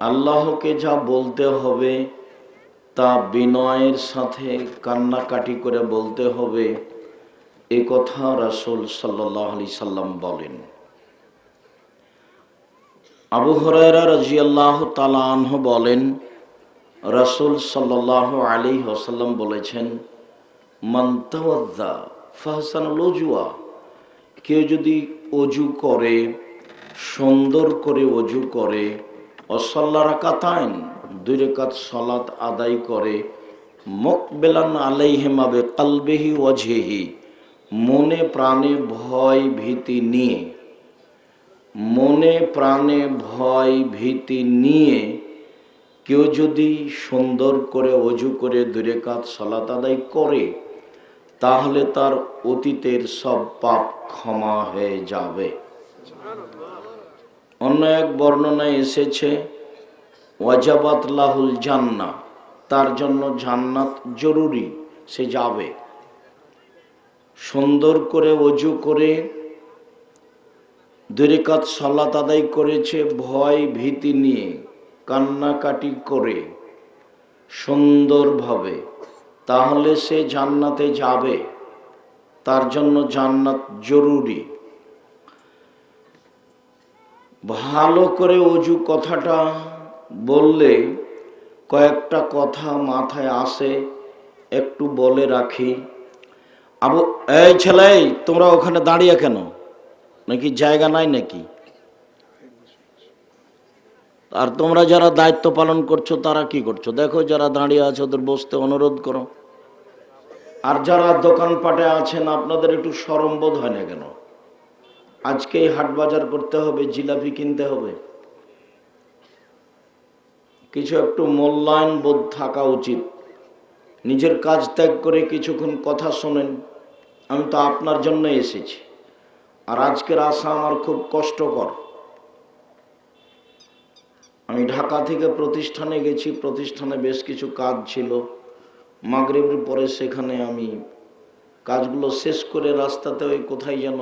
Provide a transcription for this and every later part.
আল্লাহকে যা বলতে হবে তা বিনয়ের সাথে কান্নাকাটি করে বলতে হবে, এ কথা রাসুল সাল্লাহ সাল্লাম বলেন। আবু হরাইরা রাজিয়াল্লাহ তালাহ বলেন, রাসুল সাল্লাহ আলী ওসাল্লাম বলেছেন মন্তওয়াজ্জা ফাহসানুল অজুয়া কেউ যদি অজু করে, সুন্দর করে অজু করে অসল্লা রাকাতাইন, দুই রেখাত সলাত আদায় করে, মকবেলান আলাইহেমাবে কালবেহি ওয়াজহেহি, মনে প্রাণে ভয় ভীতি নিয়ে, মনে প্রাণে ভয় ভীতি নিয়ে কেউ যদি সুন্দর করে অজু করে দূরে কাত সলাত আদায় করে, তাহলে তার অতীতের সব পাপ ক্ষমা হয়ে যাবে। অন্য এক বর্ণনায় এসেছে, ওয়াজাবাত লাহুল জান্না তার জন্য জান্নাত জরুরি, সে যাবে। সুন্দর করে অজু করে, দুরিকাত সালাত আদায় করেছে ভয় ভীতি নিয়ে, কান্নাকাটি করে, সুন্দরভাবে। তাহলে সে জান্নাতে যাবে। তার জন্য জান্নাত জরুরি। ভালো করে অজু কথাটা বললে কয়েকটা কথা মাথায় আসে, একটু বলে রাখি। আবু, এই ছেলে, তোমরা ওখানে দাঁড়িয়ে কেন? নাকি জায়গা নাই নাকি? আর তোমরা যারা দায়িত্ব পালন করছ, তারা কি করছ? দেখো, যারা দাঁড়িয়ে আছে, ওদের বসতে অনুরোধ করো। আর যারা দোকানপাটে আছেন, আপনাদের একটু সরম বোধ হয় না কেন? আজকেই হাট বাজার করতে হবে, জিলাপি কিনতে হবে। কিছু একটু মূল্যায়ন বোধ থাকা উচিত। নিজের কাজ ত্যাগ করে কিছুক্ষণ কথা শোনেন। আমি তো আপনার জন্য এসেছি। আর আজকের আসা আমার খুব কষ্টকর। আমি ঢাকা থেকে প্রতিষ্ঠানে গেছি, প্রতিষ্ঠানে বেশ কিছু কাজ ছিল। মাগরিবের পরে সেখানে আমি কাজগুলো শেষ করে রাস্তাতে ওই কোথায় যেন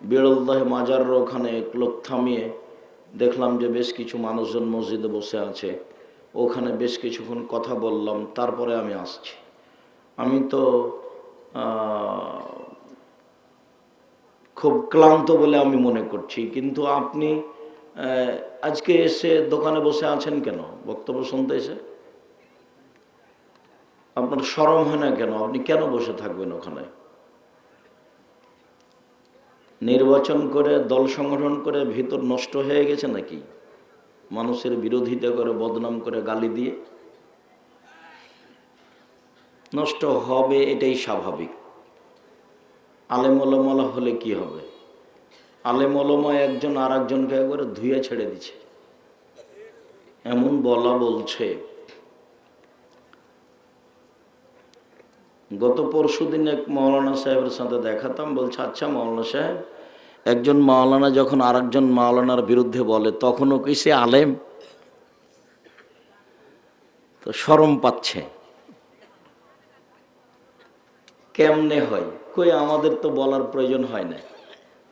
বেড়লদাহে মাজারের ওখানে এক লোক থামিয়ে দেখলাম যে বেশ কিছু মানুষজন মসজিদে বসে আছে। ওখানে বেশ কিছুক্ষণ কথা বললাম, তারপরে আমি আসছি। আমি তো খুব ক্লান্ত বলে আমি মনে করছি। কিন্তু আপনি আজকে এসে দোকানে বসে আছেন কেন? বক্তব্য শুনতে এসে? আপনার সরম হয় না কেন? আপনি কেন বসে থাকবেন ওখানে? নির্বাচন করে, দল সংগঠন করে ভিতর নষ্ট হয়ে গেছে নাকি? মানুষের বিরোধিতা করে, বদনাম করে, গালি দিয়ে? নষ্ট হবে এটাই স্বাভাবিক। আলেমলমলা হলে কি হবে? আলেমলমা একজন আর একজনকে একবারে ধুয়ে ছেড়ে দিচ্ছে। এমন বলা বলছে। গত পরশু দিন এক মৌলানা সাহেবের সাথে দেখাতাম, বলছে আচ্ছা মৌলানা সাহেব, একজন মাওলানা যখন আরেকজন মাওলানার বিরুদ্ধে বলে, তখনও কি সে আলেম? তো শরম পাচ্ছে। কেমনে হয়? কই, আমাদের তো বলার প্রয়োজন হয় না।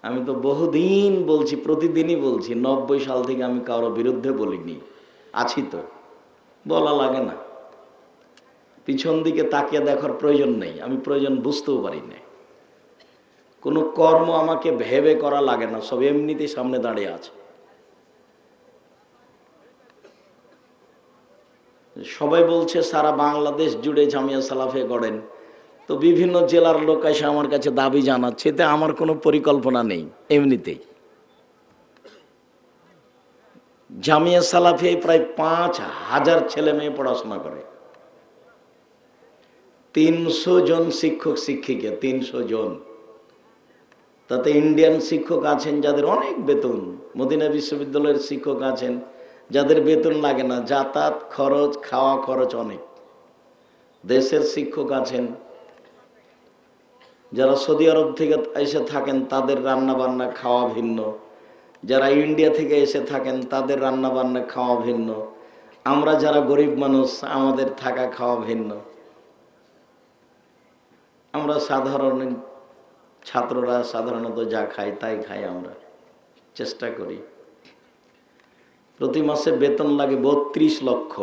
আমি তো বহুদিন বলছি, প্রতিদিনই বলছি, নব্বই সাল থেকে আমি কারোর বিরুদ্ধে বলিনি। আছি তো। বলা লাগে না। পিছন দিকে তাকিয়ে দেখার প্রয়োজন নেই, আমি প্রয়োজন বুঝতেও পারি না কোনো কর্ম আমাকে ভেবে করা লাগে না, সব এমনিতেই সামনে দাঁড়িয়ে আছে। সবাই বলছে, সারা বাংলাদেশ জুড়ে জামিয়া সালাফে গড়েন। তো বিভিন্ন জেলার লোক এসে আমার কাছে দাবি জানাচ্ছে, এতে আমার কোনো পরিকল্পনা নেই, এমনিতেই। জামিয়া সালাফে প্রায় পাঁচ হাজার ছেলে মেয়ে পড়াশোনা করে। তিনশো জন শিক্ষক, শিক্ষিকা, তিনশো জন। তাতে ইন্ডিয়ান শিক্ষক আছেন যাদের অনেক বেতন। মদিনা বিশ্ববিদ্যালয়ের শিক্ষক আছেন যাদের বেতন লাগে না, যাতায়াত খরচ, খাওয়া খরচ অনেক। দেশের শিক্ষক আছেন যারা সৌদি আরব থেকে এসে থাকেন, তাদের রান্না বান্না খাওয়া ভিন্ন। যারা ইন্ডিয়া থেকে এসে থাকেন, তাদের রান্না বান্না খাওয়া ভিন্ন। আমরা যারা গরিব মানুষ, আমাদের থাকা খাওয়া ভিন্ন। আমরা সাধারণ ছাত্ররা সাধারণত যা খায় তাই খাই আমরা। চেষ্টা করি। প্রতি মাসে বেতন লাগে বত্রিশ লক্ষ।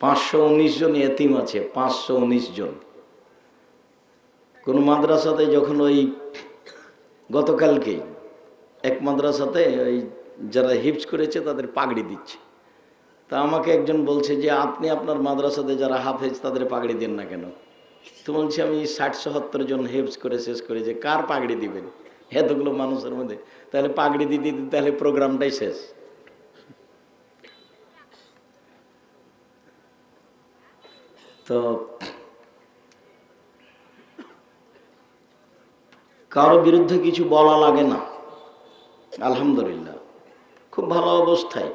পাঁচশো উনিশ জন এতিম আছে, পাঁচশো উনিশ জন। কোন মাদ্রাসাতে যখন ওই গতকালকে, এক মাদ্রাসাতে ওই যারা হিপস করেছে তাদের পাগড়ি দিচ্ছে। তা আমাকে একজন বলছে যে, আপনি আপনার মাদ্রাসাতে যারা হাফেজ, তাদের পাগড়ি দেন না কেন? তো বলছি, আমি ষাট সত্তর জন হেপস করে শেষ করে যে, কার পাগড়ি দিবেন? এতগুলো মানুষের মধ্যে। তাহলে পাগড়ি দিতে দিতে তাহলে প্রোগ্রামটাই শেষ। তো কারও বিরুদ্ধে কিছু বলা লাগে না। আলহামদুলিল্লাহ। খুব ভালো অবস্থায়।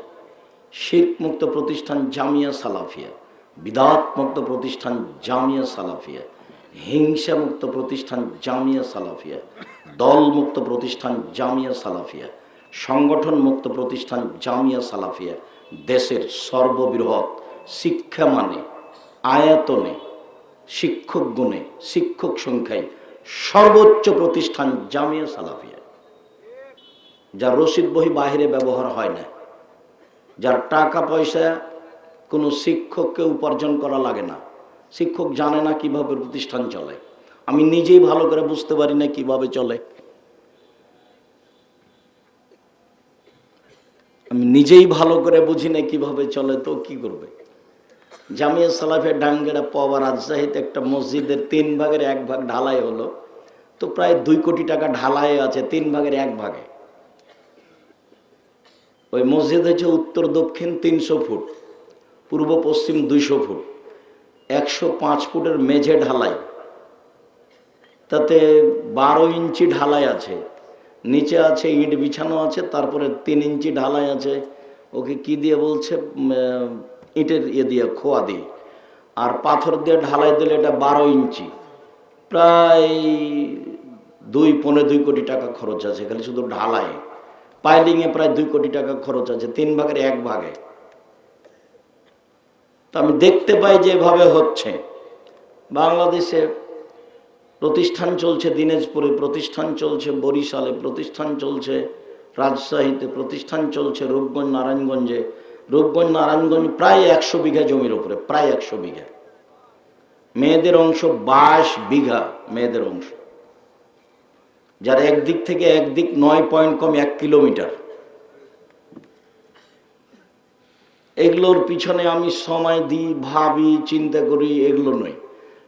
শির্ক মুক্ত প্রতিষ্ঠান জামিয়া সালাফিয়া বিদাত মুক্ত প্রতিষ্ঠান জামিয়া সালাফিয়া হিংসা মুক্ত প্রতিষ্ঠান জামিয়া সালাফিয়া দল মুক্ত প্রতিষ্ঠান জামিয়া সালাফিয়া সংগঠন মুক্ত প্রতিষ্ঠান জামিয়া সালাফিয়া, দেশের সর্ববৃহৎ শিক্ষা মানে আয়তনে, শিক্ষক গুণে, শিক্ষক সংখ্যায় সর্বোচ্চ প্রতিষ্ঠান জামিয়া সালাফিয়া। যার রসিদ বহি বাহিরে ব্যবহার হয় না। যার টাকা পয়সা কোনো শিক্ষককে উপার্জন করা লাগে না। শিক্ষক জানে না কীভাবে প্রতিষ্ঠান চলে। আমি নিজেই ভালো করে বুঝতে পারি না কীভাবে চলে। আমি নিজেই ভালো করে বুঝি না কীভাবে চলে, তো কি করবে? জামিয়া সালাফের ডাঙ্গেরা পাওয়া রাজশাহীতে একটা মসজিদের তিন ভাগের এক ভাগ ঢালাই হলো। তো প্রায় দুই কোটি টাকা ঢালাই আছে তিন ভাগের এক ভাগে। ওই মসজিদ হচ্ছে উত্তর দক্ষিণ তিনশো ফুট, পূর্ব পশ্চিম দুইশো ফুট, একশো পাঁচ ফুটের মেঝে ঢালাই। তাতে বারো ইঞ্চি ঢালাই আছে। নিচে আছে ইট বিছানো আছে, তারপরে তিন ইঞ্চি ঢালাই আছে। ওকে কি দিয়ে বলছে? ইটের ইয়ে দিয়ে, খোয়া দিয়ে। আর পাথর দিয়ে ঢালাই দিলে এটা বারো ইঞ্চি। প্রায় দুই পনেরো দুই কোটি টাকা খরচ আছে, খালি শুধু ঢালাই। পাইলিংয়ে প্রায় দুই কোটি টাকা খরচ আছে, তিন ভাগের এক ভাগে। তো আমি দেখতে পাই যে এভাবে হচ্ছে। বাংলাদেশে প্রতিষ্ঠান চলছে, দিনাজপুরে প্রতিষ্ঠান চলছে, বরিশালে প্রতিষ্ঠান চলছে, রাজশাহীতে প্রতিষ্ঠান চলছে, রূপগঞ্জ, নারায়ণগঞ্জে। রূপগঞ্জ, নারায়ণগঞ্জ প্রায় একশো বিঘা জমির উপরে, প্রায় একশো বিঘা। মেয়েদের অংশ বাইশ বিঘা, মেয়েদের অংশ। যার একদিক থেকে একদিক নয় পয়েন্ট কম এক কিলোমিটার। এগুলোর পিছনে আমি সময় দিই, ভাবি, চিন্তা করি, এগুলো নয়।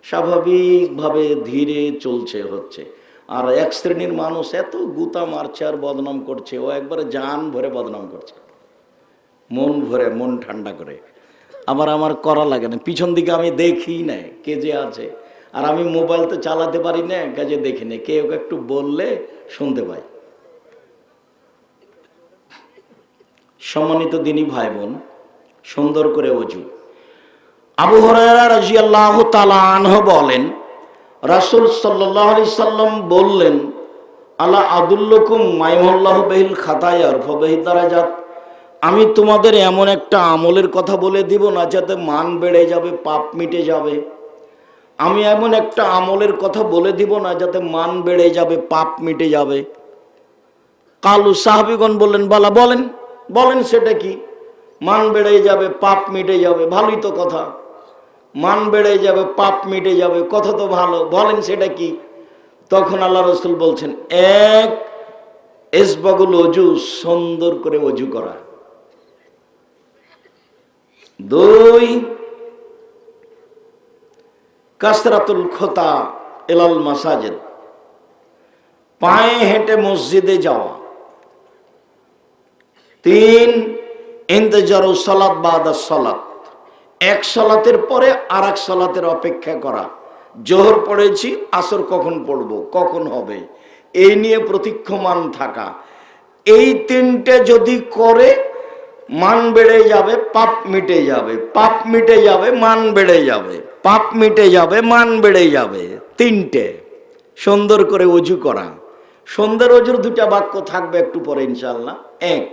স্বাভাবিকভাবে ধীরে চলছে, হচ্ছে। আর এক শ্রেণির মানুষ এত গুতা মারছে আর বদনাম করছে, ও একবারে জান ভরে বদনাম করছে। মন ভরে, মন ঠান্ডা করে। আবার আমার করা লাগে না। পিছন দিকে আমি দেখি না কে যে আছে। আর আমি মোবাইল তো চালাতে পারি না, কাজে দেখি না। কেউ একটু বললে শুনতে পাই। সম্মানিত দিনী ভাই বোন সুন্দর করে অজু। আবু হরাইরা রাজিয়াল্লাহ তালাহ বলেন, রাসুল সাল্লাহ আলি সাল্লাম বললেন আল্লাহ আদুল্লকুম মাইমুল্লাহ বেহিল খাতায়ার ফবেহি দারাজাত। আমি তোমাদের এমন একটা আমলের কথা বলে দিব না, যাতে মান বেড়ে যাবে, পাপ মিটে যাবে। আমি এমন একটা আমলের কথা বলে দিব না যাতে মান বেড়ে যাবে, পাপ মিটে যাবে। কালু সাহাবিগণ বললেন, বালা বলেন বলেন সেটা কি? মান বেড়ে যাবে, পাপ মিটে যাবে, ভালোই তো কথা। মান বেড়ে যাবে, পাপ মিটে যাবে, কথা তো ভালো, বলেন সেটা কি? তখন আল্লাহ রসুল বলছেন, এক এসবাগুল অজু, সুন্দর করে অজু করা। দুই কাসরাতুল খোতা এলাল মাসাজেদ। পায়ে হেঁটে মসজিদে যাওয়া। তিন, ইন্তজার সলাৎ বাদা সলাৎ এক সলাতের পরে আর এক সলাতের অপেক্ষা করা। জোহর পড়েছি, আসর কখন পড়ব, কখন হবে? এই নিয়ে প্রতীক্ষমান থাকা। এই তিনটে যদি করে, মান বেড়ে যাবে, পাপ মিটে যাবে, পাপ মিটে যাবে, মান বেড়ে যাবে। পাপ মিটে যাবে, মান বেড়ে যাবে। তিনটে, সুন্দর করে অজু করা। সুন্দর অজুর দুটা বাক্য থাকবে একটু পরে ইনশাল্লাহ এক,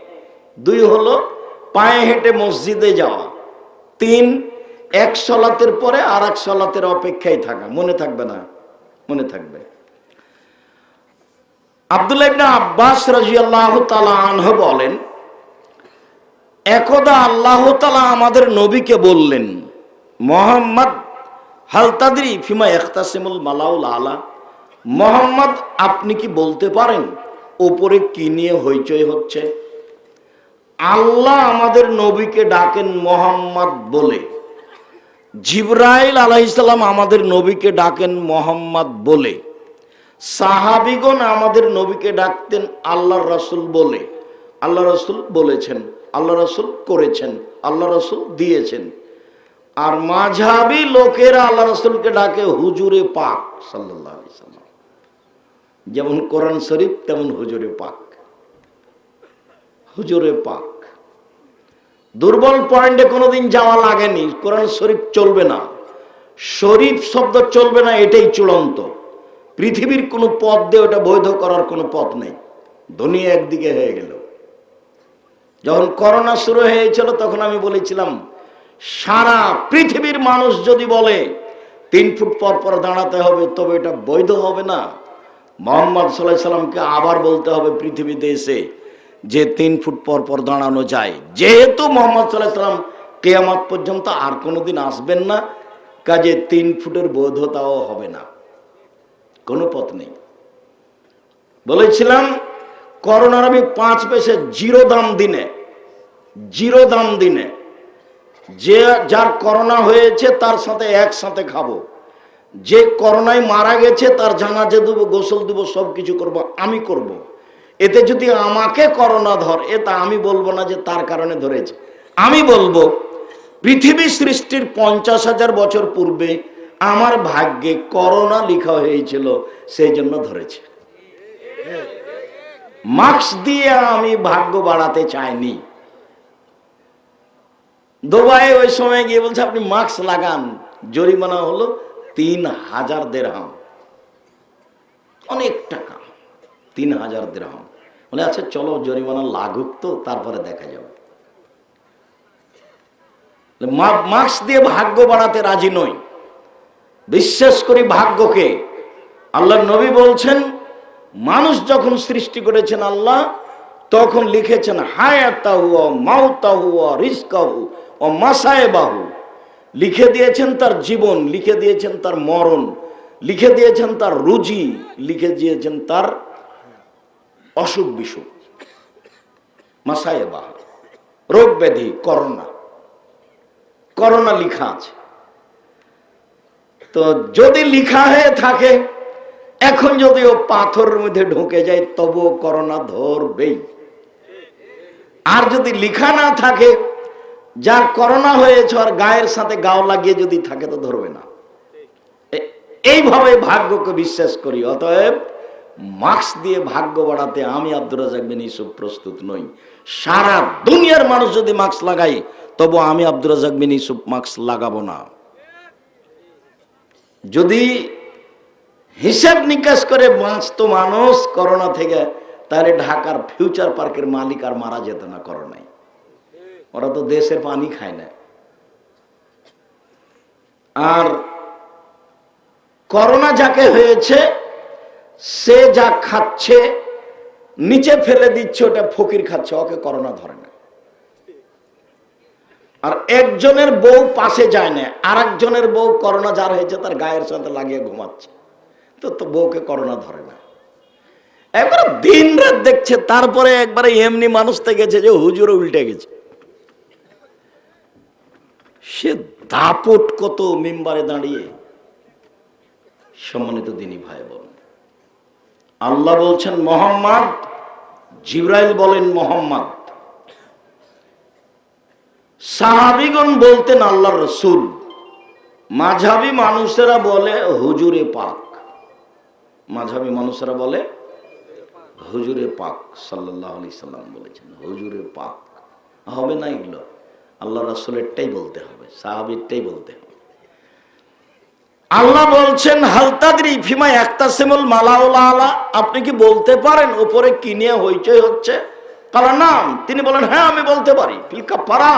দুই হলো পায়ে হেঁটে মসজিদে যাওয়া। তিন, এক সলাতের পরে আর এক সলাতের অপেক্ষায় থাকা। মনে থাকবে না? মনে থাকবে। আব্দুল্লাহ আব্বাস রাজিয়াল্লাহ তালা আনহ বলেন, একদা আল্লাহ আমাদের নবীকে বললেন, মোহাম্মদ হালতাদি ফিমা এখতাসিমুল মালাউল আলা। মোহাম্মদ, আপনি কি বলতে পারেন? ওপরে কি নিয়ে হইচই হচ্ছে? আল্লাহ আমাদের নবীকে ডাকেন মোহাম্মদ বলে। জিব্রাইল আলাইসাল্লাম আমাদের নবীকে ডাকেন মোহাম্মদ বলে। সাহাবিগণ আমাদের নবীকে ডাকতেন আল্লাহ রসুল বলে। আল্লাহ রসুল বলেছেন আল্লাহ রসুল করেছেন আল্লাহ রসুল দিয়েছেন। আর মাঝাবি লোকেরা আল্লাহ রসুলকে ডাকে হুজুরে পাক সাল্লাম। যেমন কোরআন শরীফ, তেমন হুজুরে পাক। হুজুরে পাক। দুর্বল পয়েন্টে কোনোদিন যাওয়া লাগেনি, কোরআন শরীফ চলবে না। শরীফ শব্দ চলবে না, এটাই চূড়ান্ত। পৃথিবীর কোনো পথ দিয়ে ওটা বৈধ করার কোনো পথ নেই। দুনিয়া একদিকে হয়ে গেল। যখন করোনা শুরু হয়েছিল, তখন আমি বলেছিলাম সারা পৃথিবীর মানুষ যদি বলে, তিন ফুট পর পর দাঁড়াতে হবে, তবে এটা বৈধ হবে না। মোহাম্মদ সাল্লাহ সাল্লামকে আবার বলতে হবে পৃথিবীতে এসে যে তিন ফুট পর পর দাঁড়ানো যায়। যেহেতু মোহাম্মদ সাল্লাহ সাল্লাম কেয়ামত পর্যন্ত আর কোনোদিন আসবেন না, কাজে তিন ফুটের বৈধতাও হবে না। কোনো পথ নেই। বলেছিলাম, করোনার আমি পাঁচ পয়সা জিরো দাম দিনে, জিরো দাম দিনে যে যার করোনা হয়েছে তার সাথে একসাথে খাব। যে করোনায় মারা গেছে তার জানাজে দেবো, গোসল দেবো সব কিছু করব, আমি করব। এতে যদি আমাকে করোনা ধর, এটা আমি বলব না যে তার কারণে ধরেছে। আমি বলব, পৃথিবী সৃষ্টির পঞ্চাশ হাজার বছর পূর্বে আমার ভাগ্যে করোনা লিখা হয়েছিল, সেই জন্য ধরেছে। মাস্ক দিয়ে আমি ভাগ্য বাড়াতে চাইনি। দুবাই ওই সময় গিয়ে বলছে, আপনি মাস্ক লাগান। জরিমানা হলো তিন হাজার দেড়হাম। অনেক টাকা, তিন হাজার দেড়হাম। বলে আচ্ছা চলো, জরিমানা লাগুক তো, তারপরে দেখা যাবে। মাস্ক দিয়ে ভাগ্য বাড়াতে রাজি নই। বিশ্বাস করি ভাগ্যকে। আল্লাহ নবী বলছেন, মানুষ যখন সৃষ্টি করেছেন আল্লাহ, তখন লিখেছেন, হায়াতাহু ও মাউতাহু ও রিস্কাহু ও মাসায় বাহু লিখে দিয়েছেন তার জীবন, লিখে দিয়েছেন তার মরণ, লিখে দিয়েছেন তার রুজি, লিখে দিয়েছেন তার অসুখ বিসুখ। মাসায় বাহু রোগ ব্যাধি, করোনা। করোনা লিখা আছে। তো যদি লিখা হয়ে থাকে, এখন যদি ও পাথরের মধ্যে ঢুকে যায়, তবুও করোনা ধরবেই। আর যদি লিখা না থাকে যার করোনা হয়েছে আর গায়ের সাথে গাও লাগিয়ে যদি থাকে তো ধরবে না। এইভাবে ভাগ্যকে বিশ্বাস করি, অতএব মাস্ক দিয়ে ভাগ্য বাড়াতে আমি আব্দুর রাজাক বিন ইউসুফ প্রস্তুত নই। সারা দুনিয়ার মানুষ যদি মাস্ক লাগাই তবু আমি আব্দুর রাজাক বিন ইউসুফ মাস্ক লাগাবো না। যদি হিসাব নিকাশ করে বাঁচতো মানুষ করোনা থেকে, তাহলে ঢাকার ফিউচার পার্কের মালিক আর মারা যেত না করোনায়। ওরা তো দেশের পানি খায় না। আর করোনা যাকে হয়েছে, সে যা খাচ্ছে, নিচে ফেলে দিচ্ছে, ওটা ফকির খাচ্ছে, ওকে করোনা ধরে না। আর একজনের বউ পাশে যায় না আর একজনের বউ করোনা যার হয়েছে, তার গায়ের সাথে লাগিয়ে ঘুমাচ্ছে। তো তো বউকে করোনা ধরে না। একবার দিন রাত দেখছে, তারপরে একবারে এমনি মানুষতে গেছে যে হুজুরে উল্টে গেছে। সে দাপট কত মেম্বারে দাঁড়িয়ে সম্মানিত দিনী ভাই বোন আল্লাহ বলছেন, মোহাম্মদ, জিব্রাইল বলেন, মোহাম্মদ। সাহাবিগণ বলতেন আল্লাহ রসুল। মাঝাবি মানুষেরা বলে, হুজুরে পাক। মাঝাবি মানুষেরা বলে, হুজুরে পাক সাল্লাহ আলি সাল্লাম বলেছেন, হুজুরে পাক। হবে না এগুলো? আল্লাহ রসুলেরটাই বলতে হবে, সাহাবিরটাই বলতে হবে। আল্লাহ বলছেন হালতাদ্রি ফিমা একটা একতাসিমুল মালাউলা আলা আপনি কি বলতে পারেন, উপরে কি নিয়ে হইচই হচ্ছে? কালা নাম তিনি বলেন হ্যাঁ আমি বলতে পারি। ফিলকা, পারা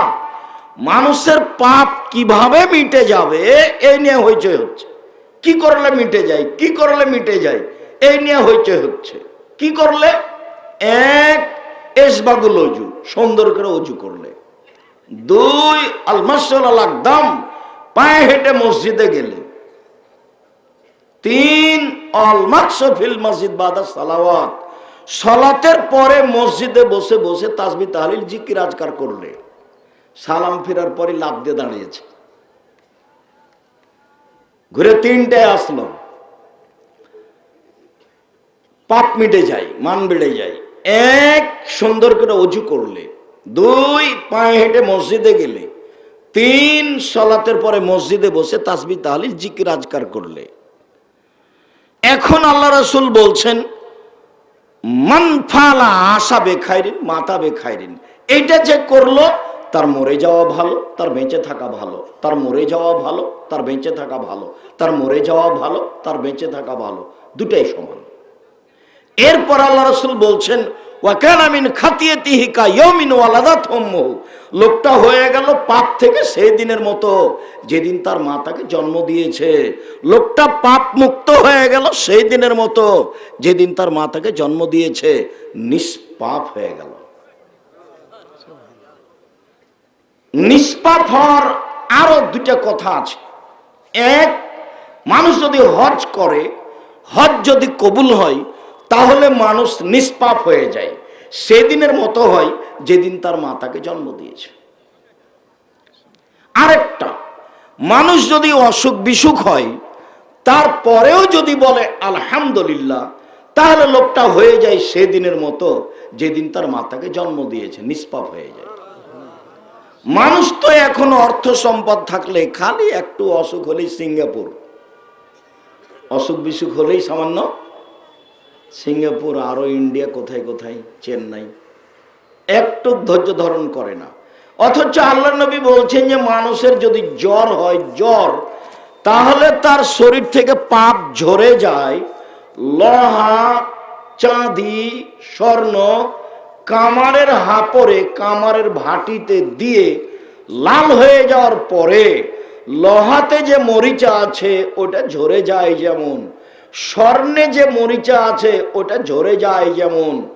মানুষের পাপ কীভাবে মিটে যাবে, এই নিয়ে হইচই হচ্ছে। কি করলে মিটে যায়, কি করলে মিটে যায়, এই নিয়ে হইচই হচ্ছে। কি করলে? এক এসবাগুল অজু সুন্দর করে অজু করলে। দুই আলমাসাল একদম পায়ে হেঁটে মসজিদে গেলে। তিন ফিল মসজিদ বাদা সালাওয়াত। সলাতের পরে মসজিদে বসে বসে তাসবি তাহলিল জিকির আজকার করলে। সালাম ফেরার পরে লাভ দিয়ে দাঁড়িয়েছে। ঘুরে তিনটায় আসলো। পাপ মিটে যায়, মান বেড়ে যায়। এক সুন্দর করে অজু করলে। দুই পায়ে হেঁটে মসজিদে গেলে, তিন সলাতের পরে মসজিদে বসে তাসবি তাহলিল, জিকির, আজকার করলে। এখন আল্লাহ রসুল বলছেন মানফালা আশা বেখাইরিন মাতা বেখাইরিন। এইটা যে করল, তার মরে যাওয়া ভালো, তার বেঁচে থাকা ভালো, তার মরে যাওয়া ভালো, তার বেঁচে থাকা ভালো, তার মরে যাওয়া ভালো, তার বেঁচে থাকা ভালো, দুটাই সমান। এরপর আল্লাহ রসুল বলছেন ওয়াকানামিন খাতিয়ে তিহিকা ইয়মিন ওয়ালাদা থম্মু লোকটা হয়ে গেল পাপ থেকে সেই দিনের মতো, যেদিন তার মা তাকে জন্ম দিয়েছে। লোকটা পাপ মুক্ত হয়ে গেল সেই দিনের মতো, যেদিন তার মা তাকে জন্ম দিয়েছে। নিষ্পাপ হয়ে গেল। নিষ্পাপ হওয়ার আরও দুটা কথা আছে। এক, মানুষ যদি হজ করে, হজ যদি কবুল হয় তাহলে মানুষ নিষ্পাপ হয়ে যায়। সেদিনের মতো হয় যেদিন তার মা তাকে জন্ম দিয়েছে। আরেকটা, মানুষ যদি অসুখ বিসুখ হয়, তারপরেও যদি বলে, আলহামদুলিল্লাহ তাহলে লোকটা হয়ে যায় সেদিনের মতো যেদিন তার মাতাকে জন্ম দিয়েছে, নিষ্পাপ হয়ে যায়। মানুষ তো এখন অর্থ সম্পদ থাকলে খালি একটু অসুখ হলেই সিঙ্গাপুর। অসুখ বিসুখ হলেই সামান্য সিঙ্গাপুর, আরও ইন্ডিয়া, কোথায় কোথায়? চেন্নাই। একটু ধৈর্য ধারণ করে না। অথচ আল্লাহ নবী বলছেন যে, মানুষের যদি জ্বর হয়, জ্বর, তাহলে তার শরীর থেকে পাপ ঝরে যায়। লহা, চাঁদি, স্বর্ণ কামারের হাপরে, কামারের ভাটিতে দিয়ে লাল হয়ে যাওয়ার পরে, লোহাতে যে মরিচা আছে, ওটা ঝরে যায় যেমন। স্বর্ণে যে মরিচা আছে, ওটা ঝরে যায় যেমন।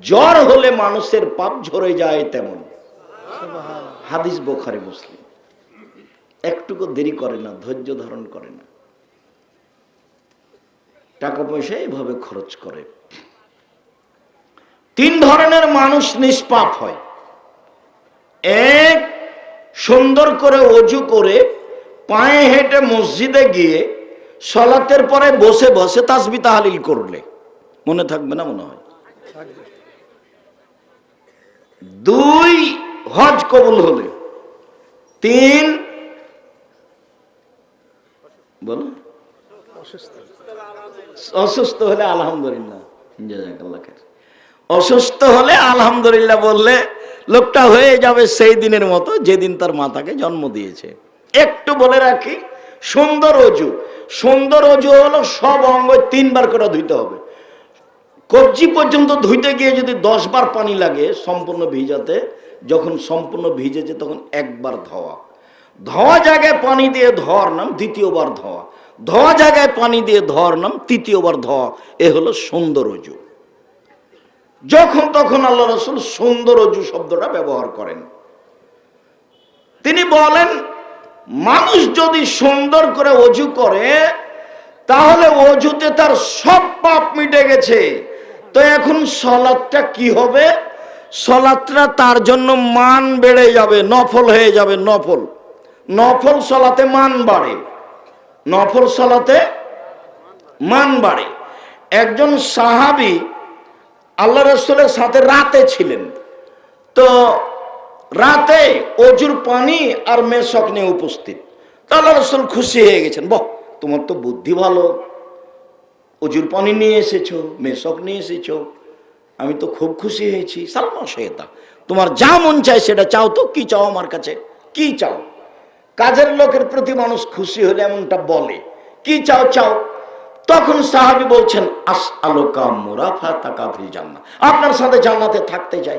জ্বর হলে মানুষের পাপ ঝরে যায় তেমন। হাদিস বোখারে মুসলিম। একটুকু দেরি করে না, ধৈর্য ধারণ করে না। টাকা পয়সা এভাবে খরচ করে। তিন ধরনের মানুষ নিষ্পাপ হয়। এক, সুন্দর করে অজু করে, পায়ে হেঁটে মসজিদে গিয়ে সলাতের পরে বসে বসে তাসবি তাহালিল করলে। মনে থাকবে না মনে হয়? দুই হজ কবুল হলে। তিন বলো। অসুস্থ হলে আলহামদুলিল্লাহ। অসুস্থ হলে আলহামদুলিল্লাহ বললে লোকটা হয়ে যাবে সেই দিনের মতো যেদিন তার মাতাকে জন্ম দিয়েছে। একটু বলে রাখি সুন্দর অজু। সুন্দর অজু হলো সব অঙ্গ তিনবার করে ধুইতে হবে। কবজি পর্যন্ত ধুইতে গিয়ে যদি দশ বার পানি লাগে সম্পূর্ণ ভিজাতে, যখন সম্পূর্ণ ভিজেছে তখন একবার ধোয়া। ধোয়া জায়গায় পানি দিয়ে ধোয়ার নাম দ্বিতীয়বার ধোয়া। ধোয়া জায়গায় পানি দিয়ে ধোয়ার নাম তৃতীয়বার ধোয়া। এ হলো সুন্দর অজু। যখন তখন আল্লাহ রসুল সুন্দর অজু শব্দটা ব্যবহার করেন। তিনি বলেন মানুষ যদি সুন্দর করে অজু করে, তাহলে অজুতে তার সব পাপ মিটে গেছে। তো এখন সলাদটা কি হবে? সলাদটা তার জন্য মান বেড়ে যাবে, নফল হয়ে যাবে, নফল। নফল সলাতে মান বাড়ে। নফল সলাতে মান বাড়ে। একজন সাহাবি আল্লাহ রসুলের সাথে রাতে ছিলেন। তো রাতে অজুর পানি আর মেশক নিয়ে উপস্থিত। তো আল্লাহ রসুল খুশি হয়ে গেছেন, বহ, তোমার তো বুদ্ধি ভালো। অজুর পানি নিয়ে এসেছ মেশক নিয়ে এসেছ। আমি তো খুব খুশি হয়েছি। সালমা শেতা তোমার যা মন চায় সেটা চাও তো, কি চাও আমার কাছে? কি চাও? কাজের লোকের প্রতি মানুষ খুশি হলে এমনটা বলে, কি চাও চাও? তখন সাহাবি বলছেন, আস আলোকা মুরাফা তাকাফিল জান্না আপনার সাথে জান্নাতে থাকতে চাই।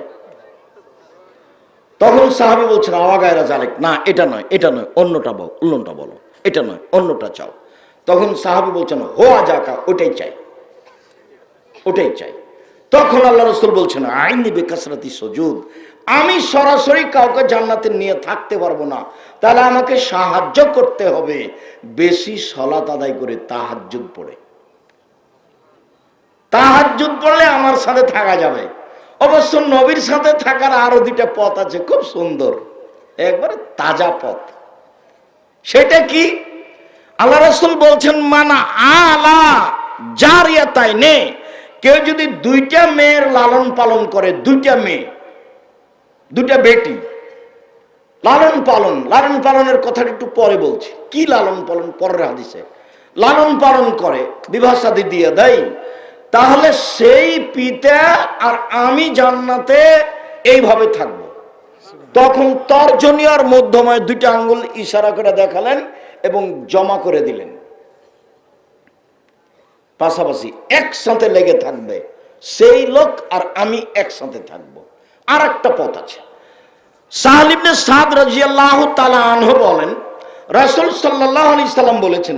তখন সাহাবি বলছেন আওয়াগায়রা জালেক না, এটা নয় এটা নয়, অন্যটা বল, অন্যটা বলো, এটা নয়, অন্যটা চাও। তখন সাহাবি বলছেন, হোয়া জাকা ওটাই চাই ওটাই চাই। তখন আল্লাহ রসুল বলছেন, আইনি বেকাসরাতি সজুদ, আমি সরাসরি কাউকে জান্নাতে নিয়ে থাকতে পারব না। তাহলে আমাকে সাহায্য করতে হবে। বেশি সলাত আদায় করে তাহাজ্জুদ পড়ে। তাহাজ্জুদ পড়লে আমার সাথে থাকা যাবে। অবশ্য নবীর সাথে থাকার আরও দুইটা পথ আছে, খুব সুন্দর। একবারে তাজা পথ। সেটা কি? আল্লাহ রসুল বলছেন, মানা আলা জারিয়া তাই নে কেউ যদি দুইটা মেয়ের লালন পালন করে, দুইটা মেয়ে, দুইটা বেটি, লালন পালন, লালন পালনের কথাটা একটু পরে বলছি। কি লালন পালন? পরের হাদিসে। লালন পালন করে শাদী দিয়ে দেয়। তাহলে সেই পিতা আর আমি জান্নাতে এইভাবে থাকব। তখন তর্জনী মধ্যময় দুইটা আঙ্গুল ইশারা করে দেখালেন এবং জমা করে দিলেন। পাশাপাশি একসাথে লেগে থাকবে। সেই লোক আর আমি একসাথে থাকব। আর একটা পথ আছে। সাহালিবনে সাদ রাজিয়াল্লাহ তালা আনহ বলেন, রাসুল সাল্লাহ আলি সাল্লাম বলেছেন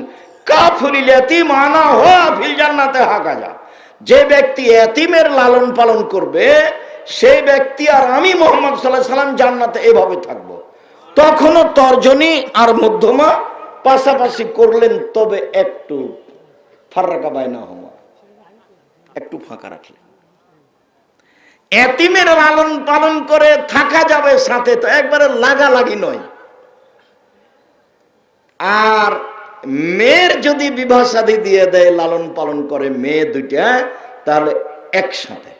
কাফুলিল এতিম আনা হওয়া ফিল জান্নাতে হাকা যা যে ব্যক্তি এতিমের লালন পালন করবে, সেই ব্যক্তি আর আমি মোহাম্মদ সাল্লাহ সাল্লাম জান্নাতে এভাবে থাকব। তখনও তর্জনী আর মধ্যমা পাশাপাশি করলেন, তবে একটু ফার্রাকা বায়না হওয়া একটু ফাঁকা রাখলেন। এতিমের লালন পালন করে থাকা যাবে সাথে, তো একবারে লাগালাগি নয়। আর মেয়ের যদি বিবাহ সাদী দিয়ে দেয়, লালন পালন করে মেয়ে দুইটা, তাহলে একসাথে।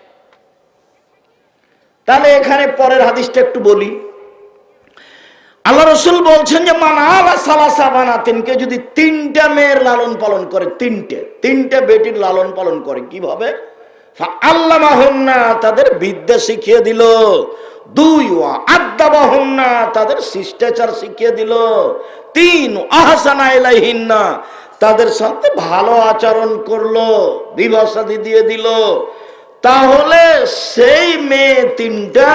তাহলে এখানে পরের হাদিসটা একটু বলি। আল্লাহ রসুল বলছেন যে মানালা সালাসা বানাতেন কেউ যদি তিনটা মেয়ের লালন পালন করে, তিনটে তিনটে বেটির লালন পালন করে, কীভাবে? আল্লামাহন্না, তাদের বিদ্যা শিখিয়ে দিল। দুই আদাবাহন্না, তাদের শিষ্টাচার শিখিয়ে দিল। তিন আহসানা তাদের সাথে ভালো আচরণ করল বিবাহ শাদী দিয়ে দিল। তাহলে সেই মেয়ে তিনটা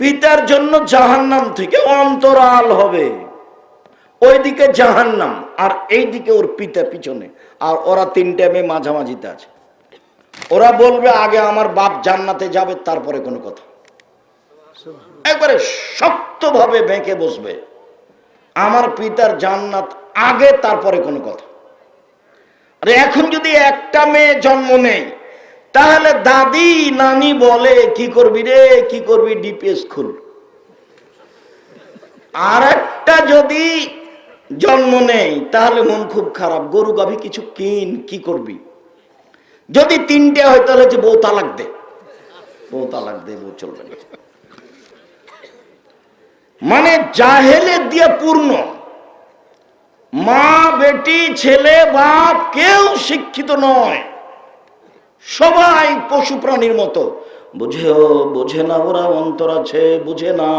পিতার জন্য জাহান্নাম থেকে অন্তরাল হবে। ওইদিকে জাহান্নাম, আর এইদিকে ওর পিতা পিছনে, আর ওরা তিনটে মেয়ে মাঝামাঝিতে আছে। ওরা বলবে, আগে আমার বাপ জান্নাতে যাবে, তারপরে কোনো কথা। একবারে শক্তভাবে বেঁকে বসবে। আমার পিতার জান্নাত আগে, তারপরে কোনো কথা। আরে এখন যদি একটা মেয়ে জন্ম নেই, তাহলে দাদি, নানি বলে, কি করবি রে, কি করবি ডিপিএস খুল। আর একটা যদি জন্ম নেই, তাহলে মন খুব খারাপ। গরু, গাভী কিছু কিন, কি করবি? যদি তিনটে হয়, তাহলে যে বউ তালাক দে। বউ তালাক দে, বউ চলবে না। মানে জাহেলে দিয়ে পূর্ণ। মা, বেটি, ছেলে, বাপ কেউ শিক্ষিত নয়। সবাই পশু প্রাণীর মতো। বুঝেও, বোঝে না ওরা অন্তর আছে, বুঝে না,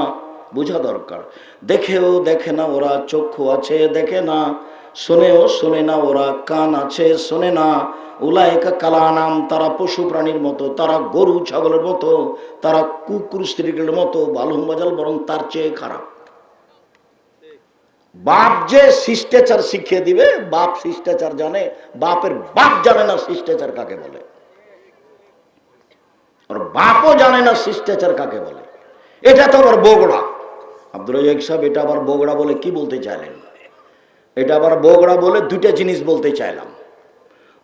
বোঝা দরকার। দেখেও দেখে না ওরা চক্ষু আছে, দেখে না। শোনেও শোনে না ওরা কান আছে, শোনে না কালানাম, তারা পশু প্রাণীর মতো, তারা গরু, ছাগলের মতো, তারা কুকুর স্ত্রীগুলোর মতো বালুম বাজাল বরং তার চেয়ে খারাপ। বাপ যে শিষ্টাচার শিখিয়ে দিবে, বাপ শিষ্টাচার জানে, বাপের বাপ জানে না শিষ্টাচার কাকে বলে। আর বাপও জানে না শিষ্টাচার কাকে বলে। এটা তো আবার বগড়া। আব্দুল সাহেব এটা আবার বগড়া বলে কি বলতে চাইলেন? এটা আবার বগড়া বলে দুইটা জিনিস বলতে চাইলাম।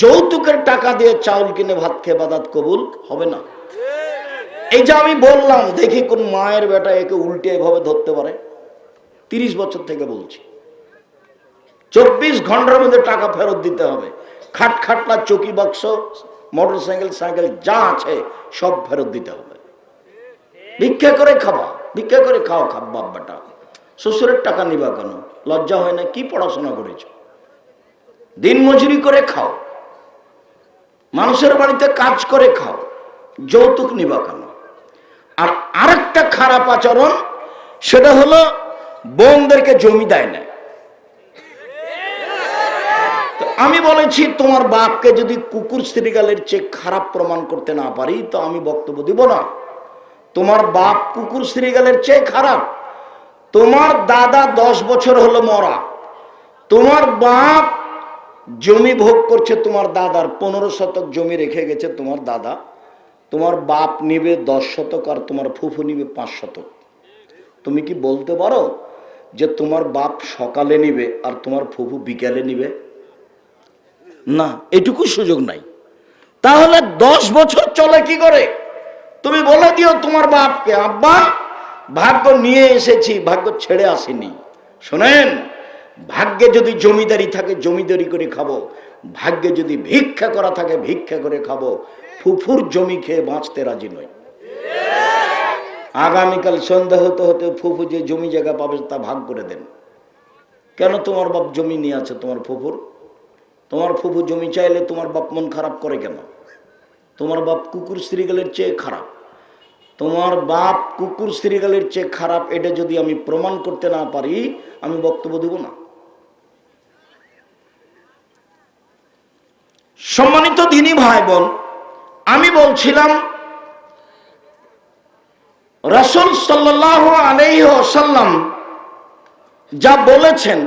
যৌতুকের টাকা দিয়ে চাউল কিনে ভাত খেয়ে বাদাত কবুল হবে না। এই যে আমি বললাম, দেখি কোন মায়ের বেটা একে উল্টে এভাবে ধরতে পারে। তিরিশ বছর থেকে বলছি। চব্বিশ ঘণ্টার মধ্যে টাকা ফেরত দিতে হবে। খাট খাটলা, চকি বাক্স মোটর সাইকেল সাইকেল যা আছে সব ফেরত দিতে হবে। ভিক্ষা করে খাবা, ভিক্ষা করে খাও, খাব বাব্বাটা শ্বশুরের টাকা নিবা কেন? লজ্জা হয় না? কি পড়াশোনা করেছ? দিন মজুরি করে খাও। মানুষের বাড়িতে কাজ করে খাও, যৌতুক নিবা কেন? আর আরেকটা খারাপ আচরণ, সেটা হলো বোনদেরকে জমি দেয় না আমি বলেছি, তোমার বাপকে যদি কুকুর শ্রীগালের চেয়ে খারাপ প্রমাণ করতে না পারি, তো আমি বক্তব্য দিব না। তোমার বাপ কুকুর শ্রীগালের চেয়ে খারাপ। তোমার দাদা দশ বছর হলো মরা। তোমার বাপ জমি ভোগ করছে তোমার দাদার, পনেরো শতক জমি রেখে গেছে তোমার দাদা। তোমার বাপ নিবে দশ শতক আর তোমার ফুফু নিবে পাঁচ শতক। তুমি কি বলতে পারো যে তোমার বাপ সকালে নিবে আর তোমার ফুফু বিকালে নিবে? না, এটুকু সুযোগ নাই। তাহলে দশ বছর চলে কি করে? তুমি বলে দিও তোমার বাপকে, আব্বা, ভাগ্য নিয়ে এসেছি, ভাগ্য ছেড়ে আসেনি। শোনেন ভাগ্যে যদি জমিদারি থাকে, জমিদারি করে খাব। ভাগ্যে যদি ভিক্ষা করা থাকে, ভিক্ষা করে খাব। ফুফুর জমি খেয়ে বাঁচতে রাজি নয় আগামীকাল সন্ধ্যা হতে হতে ফুফু যে জমি জায়গা পাবে, তা ভাগ করে দেন। কেন তোমার বাপ জমি নিয়ে আছে, তোমার ফুফুর? তোমার ফুফু জমি চাইলে তোমার বাপ মন খারাপ করে কেন? তোমার বাপ কুকুর শ্রীগালের চেয়ে খারাপ। তোমার বাপ কুকুর শ্রীগালের চেয়ে খারাপ, এটা যদি আমি প্রমাণ করতে না পারি, আমি বক্তব্য দেব না। সম্মানিত দিনী ভাই বোন আমি বলছিলাম রসুল সাল্লাহ আলাইসাল্লাম যা বলেছেন